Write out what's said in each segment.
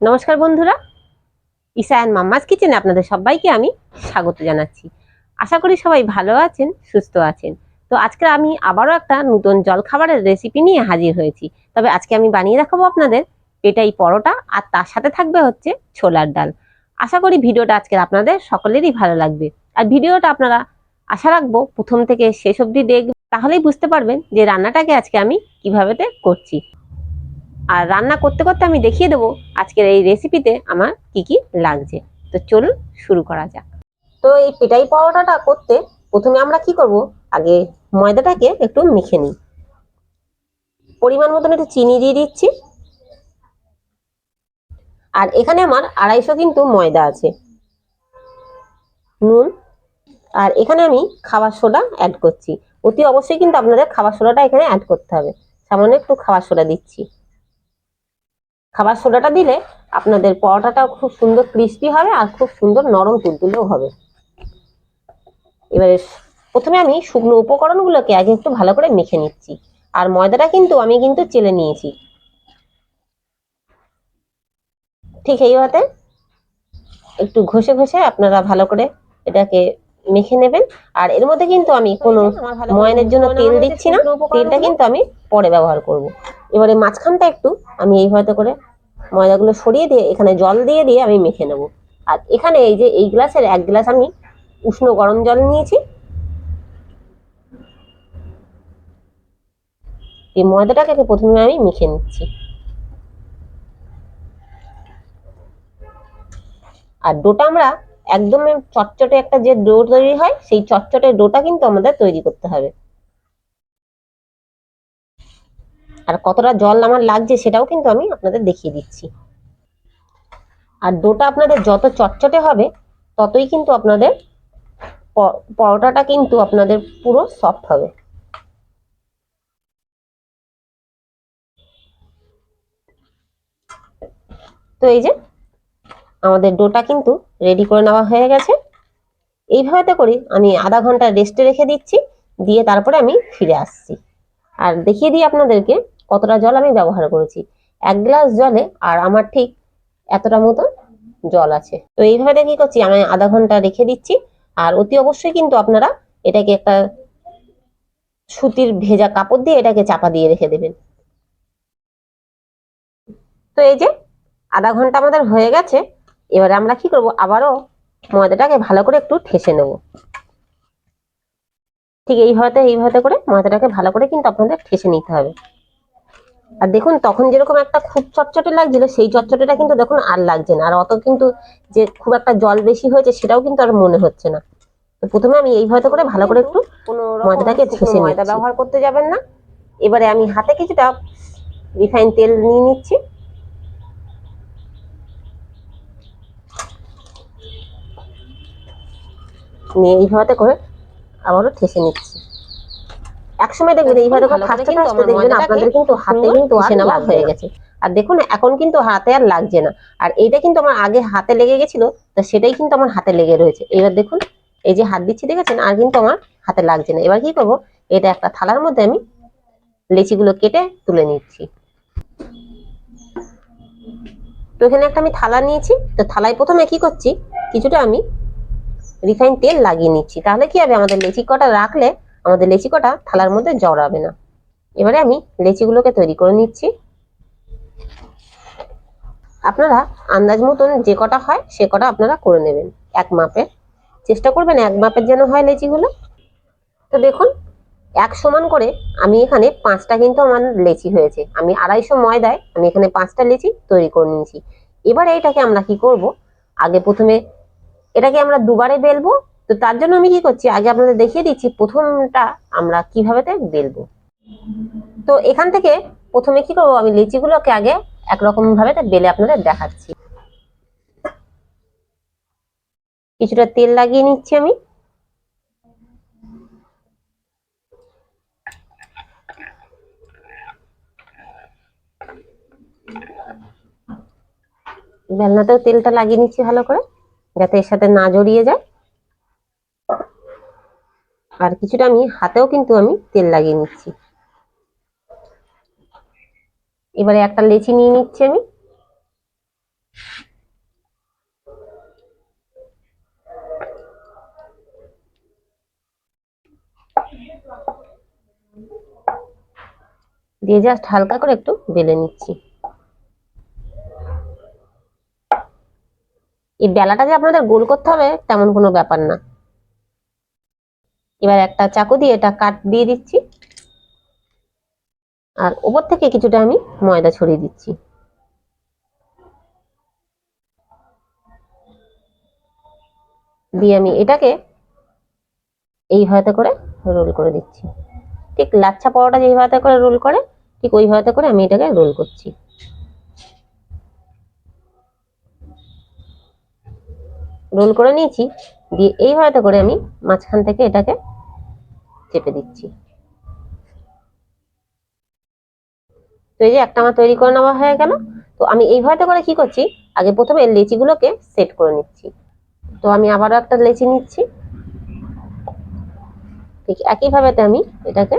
নমস্কার বন্ধুরা। ইসায়ান মাম্মাস কিচেনে আপনাদের সবাইকে আমি স্বাগত জানাচ্ছি। আশা করি সবাই ভালো আছেন, সুস্থ আছেন। তো আজকে আমি আবারও একটা নতুন জলখাবারের রেসিপি নিয়ে হাজির হয়েছি। তবে আজকে আমি বানিয়ে দেখাবো আপনাদের পেটাই পরোটা আর তার সাথে থাকবে হচ্ছে ছোলার ডাল। আশা করি ভিডিওটা আজকে আপনাদের সকলেরই ভালো লাগবে। আর ভিডিওটা আপনারা আশা রাখব প্রথম থেকে শেষ অবধি দেখবেন তাহলেই বুঝতে পারবেন যে রান্নাটাকে আজকে আমি কীভাবে করছি। আর রান্না করতে করতে আমি দেখিয়ে দেবো আজকের এই রেসিপিতে আমার কি কি লাগছে। তো চলুন শুরু করা যাক। তো এই পেটাই পরোটাটা করতে প্রথমে আমরা কি করব? আগে ময়দাটাকে একটু মেখে নিই। পরিমাণ মতন একটু চিনি দিয়ে দিচ্ছি। আর এখানে আমার আড়াইশো কিন্তু ময়দা আছে। নুন। আর এখানে আমি খাবার সোডা অ্যাড করছি। অতি অবশ্যই কিন্তু আপনাদের খাবার সোডাটা এখানে অ্যাড করতে হবে। সামান্য একটু খাবার সোডা দিচ্ছি। খাবার সোডাটা দিলে আপনাদের পরোটাটাও খুব সুন্দর ক্রিস্পি হবে আর খুব সুন্দর নরম তুলতুলেও হবে। এবারে প্রথমে আমি শুকনো উপকরণগুলোকে আগে একটু ভালো করে মেখে নিচ্ছি। আর ময়দাটা কিন্তু আমি কিন্তু চেলে নিয়েছি। ঠিক এইভাবে একটু ঘষে ঘষে আপনারা ভালো করে এটাকে মেখে নেবেন। আর এর মধ্যে কিন্তু আমি কোনো ময়নের জন্য তেল দিচ্ছি না। তেলটা কিন্তু আমি পরে ব্যবহার করব। এবারে মাঝখানটা একটু, আমি এইভাবে করে ময়দাগুলো সরিয়ে দিয়ে, এখানে জল দিয়ে দিয়ে আমি মেখে নেব। আর এখানে এই যে এই গ্লাসের এক গ্লাস আমি উষ্ণ গরম জল নিয়েছি। এই ময়দাটাকে প্রথমে আমি মেখে নিচ্ছি। আর ডোটা আমরা একদম চটচটে একটা যে ডো তৈরি হয়, সেই চটচটে ডোটা কিন্তু আমাদের তৈরি করতে হবে। আর কতটা জল আমার লাগছে সেটাও কিন্তু আমি আপনাদের দেখিয়ে দিচ্ছি। আর ডোটা আপনাদের যত চটচটে হবে, ততই কিন্তু আপনাদের পরোটাটা কিন্তু আপনাদের পুরো সফট হবে। তো এই যে, আমাদের ডোটা কিন্তু রেডি করে নেওয়া হয়ে গেছে। এইভাবে করি, আমি আধা ঘণ্টা রেস্টে রেখে দিচ্ছি, দিয়ে তারপরে আমি ফিরে আসছি। আর দেখিয়ে দিই আপনাদেরকে কতটা জল আমি ব্যবহার করেছি। এক গ্লাস জলে, আর আমার ঠিক এতটা মতো জল আছে। তো এইভাবে কি করছি, আমি আধা ঘণ্টা রেখে দিচ্ছি, আর অতি অবশ্যই কিন্তু আপনারা এটাকে একটা সুতির ভেজা কাপড় দিয়ে এটাকে চাপা দিয়ে রেখে দেবেন। তো এই যে আধা ঘণ্টা আমাদের হয়ে গেছে, এবারে আমরা কি করব? আবারও ময়দাটাকে ভালো করে একটু ঠেসে নেব। ঠিক এইভাবে এইভাবে করে ময়দাটাকে ভালো করে কিন্তু আপনাদের ঠেসে নিতে হবে। আর দেখুন তখন যেরকম একটা খুব চটচটে লাগছিল সেই চটচটেটা কিন্তু দেখুন আর লাগছে না। আর অত কিন্তু যে খুব একটা জল বেশি হয়েছে সেটাও কিন্তু আর মনে হচ্ছে না। তো প্রথমে আমি এইভাবে করে ভালো করে একটু ময়দাটাকে ঠেসে ময়দা ব্যবহার করতে যাবেন না। এবারে আমি হাতে কিছুটা রিফাইন তেল নিয়ে নিচ্ছি। নিয়ে এইভাবে করে আবারও ঠেসে নিচ্ছি। একসময় দেখবেন এইভাবে করে থাকতে থাকতে দেখবেন আপনাদের কিন্তু হাতে কিন্তু নেওয়া হয়ে গেছে। আর দেখুন এখন কিন্তু হাতে আর লাগছে না। আর এইটা কিন্তু আমার আগে হাতে লেগে গেছিল তো সেটাই কিন্তু আমার হাতে লেগে রয়েছে। এবার দেখুন এই যে হাত দিচ্ছি দেখেছেন? আর কিন্তু আমার হাতে লাগছে না। এবার কি করব? এটা একটা থালার মধ্যে আমি লেচিগুলো কেটে তুলে নিচ্ছি। তো এখানে একটা আমি থালা নিয়েছি। তো থালায় প্রথমে কি করছি? কিছুটা আমি রিফাইন তেল লাগিয়ে নিচ্ছি। তাহলে কি হবে? আমাদের লেচি কটা রাখলে আমাদের লেচি কটা থালার মধ্যে জড়াবে না। এবারে আমি লেচিগুলোকে তৈরি করে নিচ্ছি। আপনারা আন্দাজ মতন যে কটা হয়, সে কটা আপনারা করে নেবেন এক মাপের। চেষ্টা করবেন এক মাপের যেন হয় লেচিগুলো। তো দেখুন, এক সমান করে আমি এখানে পাঁচটা কিন্তু আমার লেচি হয়েছে। আমি আড়াইশো ময়দায় আমি এখানে পাঁচটা লেচি তৈরি করে নিয়েছি। এবারে এটাকে আমরা কি করব? আগে প্রথমে এটাকে আমরা দুবারে বেলবো। তো তার জন্য আমি কি করছি? আগে আপনাদের দেখিয়ে দিচ্ছি প্রথমটা আমরা কীভাবে বেলবো। তো এখান থেকে প্রথমে কি করব? আমি লিচিগুলোকে আগে একরকম ভাবে বেলে আপনাদের দেখাচ্ছি। কিছুটা তেল লাগিয়ে নিচ্ছি আমি। বেলনাতেও তেলটা লাগিয়ে নিচ্ছি ভালো করে। যাতে এর সাথে না জড়িয়ে যায়। আর কিছুটা আমি হাতেও কিন্তু আমি তেল লাগিয়ে নিচ্ছি। এবারে একটা লেচি নিয়ে নিচ্ছি আমি। দিয়ে জাস্ট হালকা করে একটু বেলে নিচ্ছি। এই বেলাটা যে আপনাদের গোল করতে হবে, তেমন কোনো ব্যাপার না। এবার একটা চাকু দিয়ে এটা কাট দিয়ে দিচ্ছি। আর ওপর থেকে কিছুটা আমি ময়দা ছড়িয়ে দিচ্ছি। দিয়ে আমি এটাকে এই এইভাবে করে রোল করে দিচ্ছি। ঠিক লাচ্ছা পরোটা যেইভাবে করে রোল করে, ঠিক ওই ওইভাবে করে আমি এটাকে রোল করছি। রোল করে নিয়েছি, দিয়ে এইভাবে করে আমি মাঝখান থেকে এটাকে চেপে দিচ্ছি। তো এই যে একটা আমার তৈরি করে নেওয়া হয়ে গেল। তো আমি এইভাবে করে কি করছি? আগে প্রথমে লেচিগুলোকে সেট করে নিচ্ছি। তো আমি আবারও একটা লেচি নিচ্ছি। ঠিক একইভাবে আমি এটাকে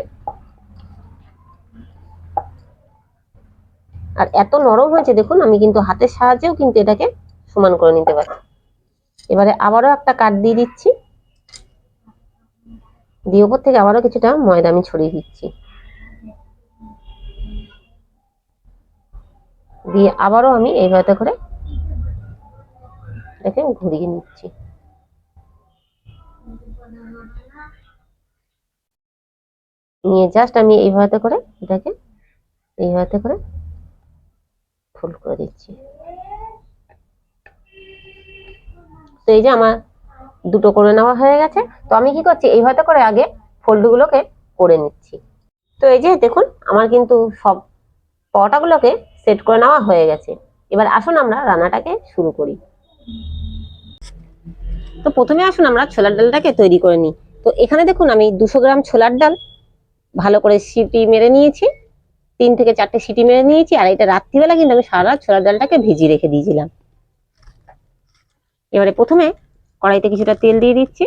আর এত নরম হয়েছে, দেখুন, আমি কিন্তু হাতের সাহায্যেও কিন্তু এটাকে সমান করে নিতে পারি এবারে আবারও একটা কাট দিয়ে দিচ্ছি। দিয়ে উপর থেকে আবারও কিছুটা ময়দা আমি ছড়িয়ে দিচ্ছি। দিয়ে আবারও আমি এইভাবে করে এটাকে ঘুরিয়ে নিচ্ছি। নিয়ে জাস্ট আমি এইভাবে করে এটাকে এইভাবে করে ফুল করে দিচ্ছি তো এই যে আমার দুটো করে নেওয়া হয়ে গেছে। তো আমি কি করছি এইভাবে করে আগে ফোল্ডগুলোকে করে নিচ্ছি। তো এই যে দেখুন, আমার কিন্তু সব পটাগুলোকে সেট করে নেওয়া হয়ে গেছে। এবার আসুন আমরা রান্নাটাকে শুরু করি। তো প্রথমে আসুন আমরা ছোলার ডালটাকে তৈরি করে নিই। তো এখানে দেখুন, আমি দুশো গ্রাম ছোলার ডাল ভালো করে সিটি মেরে নিয়েছি। তিন থেকে চারটে সিটি মেরে নিয়েছি, আর এটা রাত্রিবেলা কিন্তু আমি সারা ছোলার ডালটাকে ভিজিয়ে রেখে দিয়েছিলাম। এবারে প্রথমে কড়াইতে কিছুটা তেল দিয়ে দিচ্ছি।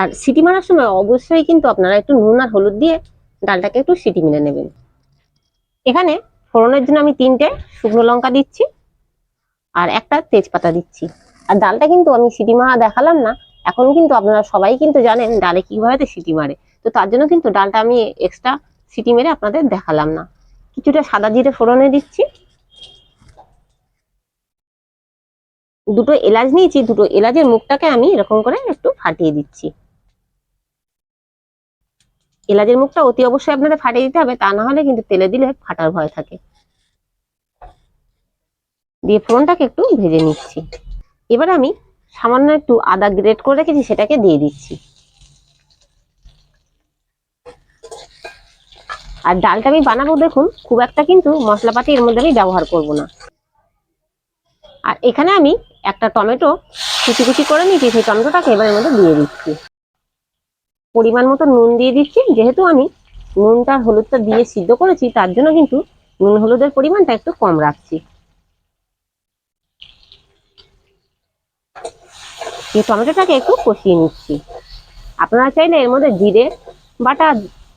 আর সিটি মারার সময় অবশ্যই কিন্তু আপনারা একটু নুন আর হলুদ দিয়ে ডালটাকে একটু সিটি মেরে নেবেন। এখানে ফোড়নের জন্য আমি তিনটে শুকনো লঙ্কা দিচ্ছি আর একটা তেজপাতা দিচ্ছি। আর ডালটা কিন্তু আমি সিটি মারা দেখালাম না এখন কিন্তু আপনারা সবাই কিন্তু জানেন ডালে কীভাবে সিটি মারে। তো তার জন্য কিন্তু ডালটা আমি এক্সট্রা সিটি মেরে আপনাদের দেখালাম না। কিছুটা সাদা জিরে ফোড়নে দিচ্ছি। দুটো এলাচ নিয়েছি, দুটো এলাচের মুখটাকে আমি এরকম করে একটু ফাটিয়ে দিচ্ছি। এলাচের মুখটা অতি অবশ্যই আপনাদের ফাটিয়ে দিতে হবে, তা না হলে কিন্তু তেলে দিলে ফাটার ভয় থাকে। দিয়ে ফোড়নটাকে একটু ভেজে নিচ্ছি। এবার আমি সামান্য একটু আদা গ্রেট করে রেখেছি, সেটাকে দিয়ে দিচ্ছি। আর ডালটা আমি বানাবো দেখুন, খুব একটা কিন্তু মশলাপাতি এর মধ্যে আমি ব্যবহার করব না। আর এখানে আমি একটা টমেটো কুচি কুচি করে নিয়েছি, সেই টমেটোটাকে এবার এর মধ্যে দিয়ে দিচ্ছি। পরিমাণ মতো নুন দিয়ে দিচ্ছি, যেহেতু আমি নুনটা, হলুদটা দিয়ে সিদ্ধ করেছি, তার জন্য কিন্তু নুন হলুদের পরিমাণটা একটু কম রাখছি। এই টমেটোটাকে একটু কষিয়ে নিচ্ছি। আপনারা চাইলে এর মধ্যে জিরে বাটা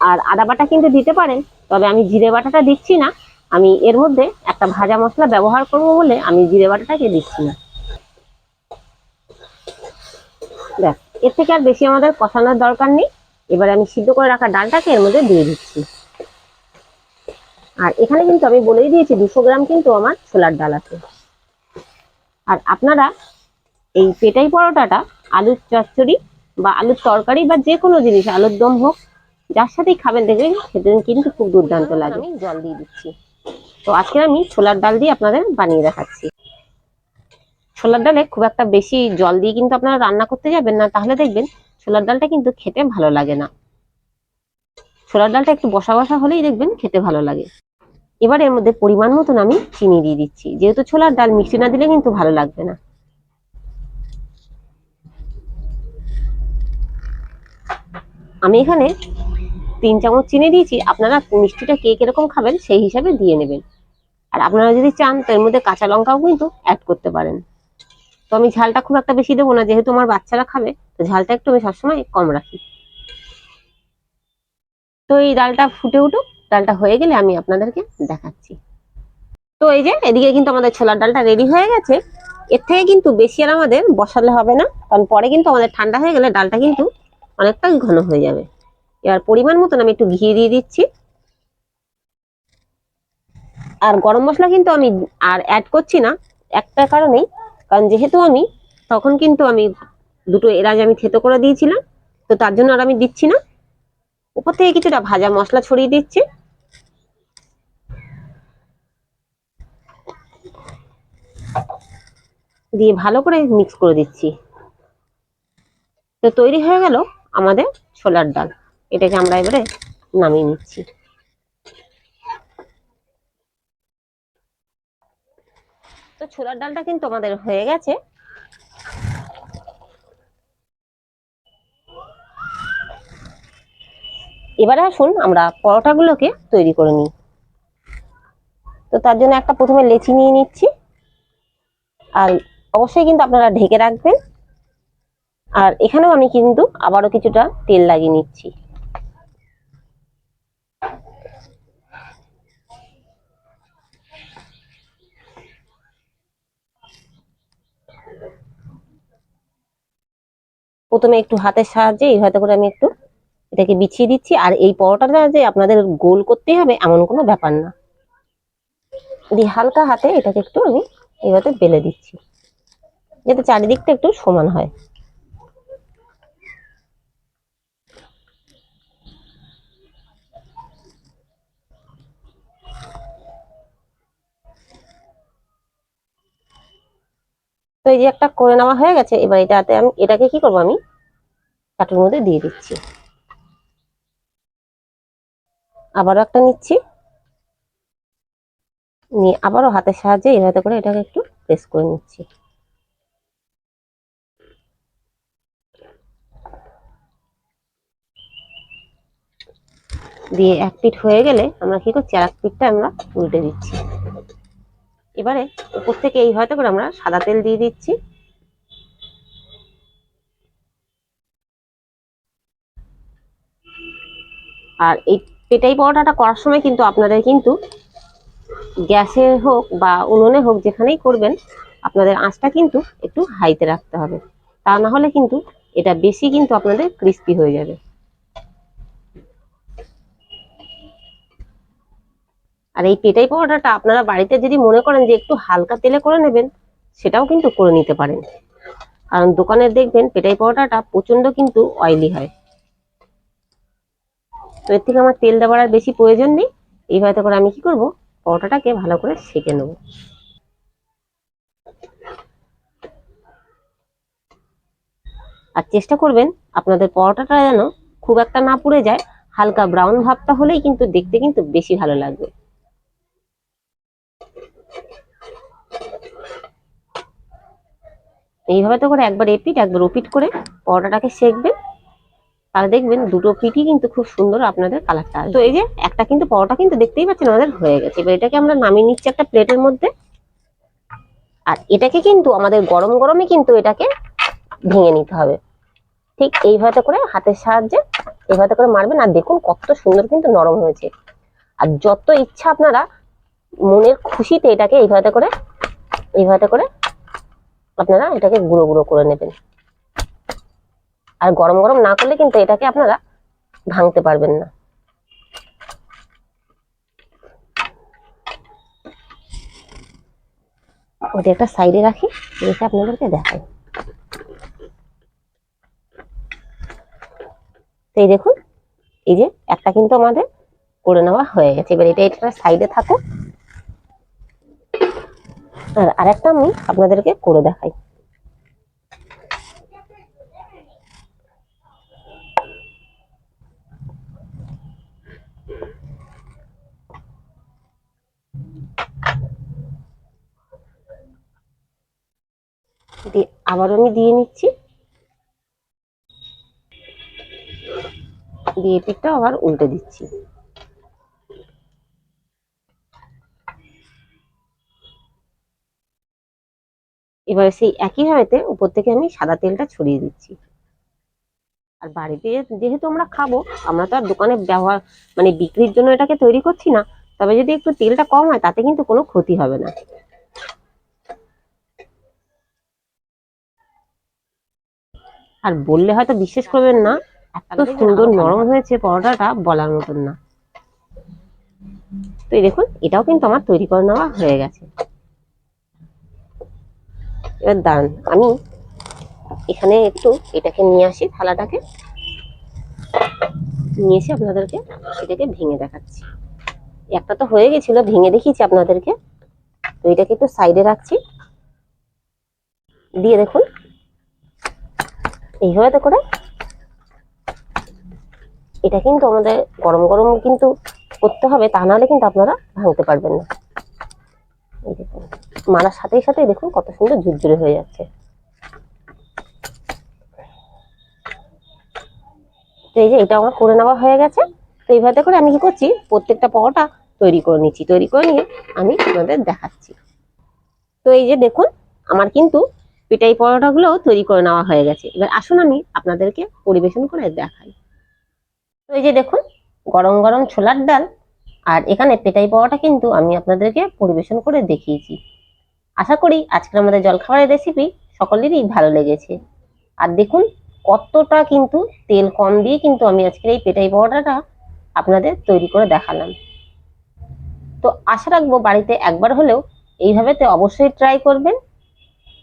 আর আদা বাটা কিন্তু দিতে পারেন, তবে আমি জিরে বাটাটা দিচ্ছি না। আমি এর মধ্যে একটা ভাজা মশলা ব্যবহার করব বলে আমি জিরে বাটাটাকে দিচ্ছি না। দেখ এর থেকে আর বেশি আমাদের কষানোর দরকার নেই। এবার আমি সিদ্ধ করে রাখা ডালটাকে এর মধ্যে দিয়ে দিচ্ছি। আর এখানে কিন্তু আমি বলেই দিয়েছি দুশো গ্রাম কিন্তু আমার ছোলার ডাল আছে। আর আপনারা এই পেটাই পরোটাটা আলুর চচ্চড়ি বা আলুর তরকারি বা যে কোনো জিনিস আলুর দম হোক যার সাথেই খাবেন দেখবেন খেতে কিন্তু খুব দুর্দান্ত লাগে। আমি জল দিয়ে দিচ্ছি। তো আজকে আমি ছোলার ডাল দিয়ে আপনাদের বানিয়ে দেখাচ্ছি। ছোলার ডালে খুব একটা বেশি জল দিয়ে কিন্তু আপনারা রান্না করতে যাবেন না, তাহলে দেখবেন ছোলার ডালটা কিন্তু খেতে ভালো লাগে না। ছোলার ডালটা একটু বসা বসা হলেই দেখবেন খেতে ভালো লাগে। এবার এর মধ্যে পরিমাণ মতন আমি চিনি দিয়ে দিচ্ছি, যেহেতু ছোলার ডাল মিষ্টি না দিলে কিন্তু ভালো লাগবে না। আমি এখানে তিন চামচ চিনি দিয়েছি, আপনারা মিষ্টিটা কে কীরকম খাবেন সেই হিসাবে দিয়ে নেবেন। আর আপনারা যদি চান তো এর মধ্যে কাঁচা লঙ্কাও কিন্তু অ্যাড করতে পারেন। তো আমি ঝালটা খুব একটা বেশি দেবো না, যেহেতু আমার বাচ্চারা খাবে, তো ঝালটা একটু আমি সবসময় কম রাখি। তো এই ডালটা ফুটে উঠুক, ডালটা হয়ে গেলে আমি আপনাদেরকে দেখাচ্ছি। তো এই যে, এদিকে কিন্তু আমাদের ছোলার ডালটা রেডি হয়ে গেছে। এর থেকে কিন্তু বেশি আর আমাদের বসালে হবে না, কারণ পরে কিন্তু আমাদের ঠান্ডা হয়ে গেলে ডালটা কিন্তু অনেকটাই ঘন হয়ে যাবে। এবার পরিমাণ মতন আমি একটু ঘি দিয়ে দিচ্ছি। আর গরম মশলা কিন্তু আমি আর অ্যাড করছি না, একটা কারণেই কারণ যেহেতু আমি, তখন কিন্তু আমি দুটো এলাচ আমি থেতো করে দিয়েছিলাম, তো তার জন্য আর আমি দিচ্ছি না। উপর থেকে কিছুটা ভাজা মশলা ছড়িয়ে দিচ্ছি। দিয়ে ভালো করে মিক্স করে দিচ্ছি। তো তৈরি হয়ে গেল আমাদের ছোলার ডাল। এটাকে আমরা এবারে নামিয়ে নিচ্ছি। তো ছোলার ডালটা কিন্তু আমাদের হয়ে গেছে। এবারে আসুন আমরা পরোটাগুলোকে তৈরি করে নিই। তো তার জন্য একটা প্রথমে লেচি নিয়ে নিচ্ছি। আর অবশ্যই কিন্তু আপনারা ঢেকে রাখবেন। আর এখানেও আমি কিন্তু আবারও কিছুটা তেল লাগিয়ে নিচ্ছি। প্রথমে একটু হাতের সাহায্যে এইভাবে করে আমি একটু এটাকে বিছিয়ে দিচ্ছি। আর এই পরোটাটা যে আপনাদের গোল করতেই হবে এমন কোনো ব্যাপার না। দিয়ে হালকা হাতে এটাকে একটু আমি এইভাবে বেলে দিচ্ছি। যাতে চারিদিকটা একটু সমান হয়। তো এই যে একটা করে নেওয়া হয়ে গেছে, এবার এটাতে আমি, এটাকে কি করব আমি? চাটুর মধ্যে দিয়ে দিচ্ছি। আবারও একটা নিচ্ছি। নিয়ে আবারও হাতের সাহায্যে এইভাবে করে এটাকে একটু প্রেস করে নিচ্ছি। দিয়ে এক পিঠ হয়ে গেলে আমরা কি করছি? আর এক পিঠটা আমরা উল্টে দিচ্ছি। এবারে উপর থেকে এই হয়তো করে আমরা সাদা তেল দিয়ে দিচ্ছি। আর এই পেটাই পরোটাটা করার সময় কিন্তু আপনাদের কিন্তু গ্যাসে হোক বা উনুনে হোক যেখানেই করবেন, আপনাদের আঁচটা কিন্তু একটু হাইতে রাখতে হবে। তা না হলে কিন্তু এটা বেশি কিন্তু আপনাদের ক্রিস্পি হয়ে যাবে। আর এই পেটাই পরোটাটা আপনারা বাড়িতে যদি মনে করেন যে একটু হালকা তেলে করে নেবেন, সেটাও কিন্তু করে নিতে পারেন। কারণ দোকানে দেখবেন পেটাই পরোটাটা প্রচণ্ড কিন্তু অয়েলি হয়। তো এর থেকে আমার তেল দেওয়ার আর বেশি প্রয়োজন নেই। এইভাবে করে আমি কি করব? পরোটাটাকে ভালো করে সেঁকে নেব। আর চেষ্টা করবেন আপনাদের পরোটাটা যেন খুব একটা না পুড়ে যায়, হালকা ব্রাউন ভাবটা হলেই কিন্তু দেখতে কিন্তু বেশি ভালো লাগবে। এইভাবে তো করে একবার এপিট একবার ওপিট করে পরোটাটাকে সেকবেন তাহলে দেখবেন দুটো পিঠই কিন্তু খুব সুন্দর আপনাদের কালারটা তো এই যে একটা কিন্তু পরোটা কিন্তু দেখতেই পাচ্ছেন আমাদের হয়ে গেছে। এবার এটাকে আমরা নামিয়ে নিচ্ছি একটা প্লেটের মধ্যে। আর এটাকে কিন্তু আমাদের গরম গরমে কিন্তু এটাকে ভেঙে নিতে হবে। ঠিক এইভাবে করে হাতের সাহায্যে এইভাবে করে মারবেন। আর দেখুন কত সুন্দর কিন্তু নরম হয়েছে। আর যত ইচ্ছা আপনারা মনের খুশিতে এটাকে এইভাবে করে এইভাবে করে আপনারা এটাকে গুঁড়ো গুঁড়ো করে নেবেন। আর গরম গরম না করলে কিন্তু এটাকে আপনারা ভাঙতে পারবেন না। ওটা একটা সাইডে রাখি রেখে আপনাদেরকে দেখাই। তো এই দেখুন, এই যে একটা কিন্তু আমাদের করে নেওয়া হয়ে গেছে। এবার এটা এটা সাইডে থাকুক। আর আরেকটা আমি আপনাদেরকে করে দেখাই। দিয়ে আবার আমি দিয়ে নিচ্ছি। দিয়ে পিঠটা আবার উল্টে দিচ্ছি। এবারে সেই একই ভাবেতে উপর থেকে আমি সাদা তেলটা ছড়িয়ে দিচ্ছি। আর বাড়িতে যেহেতু আমরা খাব আমরা তো আর দোকানে ব্যবহার মানে বিক্রির জন্য এটাকে তৈরি করছি না তবে যদি একটু তেলটা কম হয় তাতে কিন্তু কোনো ক্ষতি হবে না। আর বললে হয়তো বিশ্বাস করবেন না এত সুন্দর নরম হয়েছে পরোটাটা বলার মতন না। তো দেখুন এটাও কিন্তু আমার তৈরি করে নেওয়া হয়ে গেছে। এবার দাঁড়ান, আমি এখানে একটু এটাকে নিয়ে আসি, থালাটাকে। নিয়ে এসে আপনাদেরকে সেটাকে ভেঙে দেখাচ্ছি। একটা তো হয়ে গেছিল, ভেঙে দেখিয়েছি আপনাদেরকে। তো এটাকে একটু সাইডে রাখছি। দিয়ে দেখুন, এইভাবে তো করে এটা কিন্তু আমাদের গরম গরম কিন্তু করতে হবে, তা নাহলে কিন্তু আপনারা ভাঙতে পারবেন না। এই দেখুন। মারার সাথেই সাথেই দেখুন কত সুন্দর ঝুরঝুরে হয়ে যাচ্ছে। তো এই যে এটা আমার করে নেওয়া হয়ে গেছে। তো এইভাবে করে আমি কি করছি? প্রত্যেকটা পরোটা তৈরি করে নিচ্ছি। তৈরি করে নিয়ে আমি আপনাদের দেখাচ্ছি। তো এই যে দেখুন, আমার কিন্তু পেটাই পরোটাগুলো তৈরি করে নেওয়া হয়ে গেছে। এবার আসুন আমি আপনাদেরকে পরিবেশন করে দেখাই। তো এই যে দেখুন, গরম গরম ছোলার ডাল। আর এখানে পেটাই পরোটা কিন্তু আমি আপনাদেরকে পরিবেশন করে দেখিয়েছি। আশা করি আজকের আমাদের জলখাবারের রেসিপি সকলেরই ভালো লেগেছে। আর দেখুন, কতটা কিন্তু তেল কম দিয়ে কিন্তু আমি আজকের এই পেটাই পরোটাটা আপনাদের তৈরি করে দেখালাম। তো আশা রাখব বাড়িতে একবার হলেও এইভাবে তো অবশ্যই ট্রাই করবেন।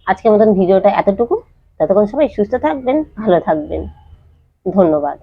আজকের মতন ভিডিওটা এতটুকু। ততক্ষণ সবাই সুস্থ থাকবেন, ভালো থাকবেন। ধন্যবাদ।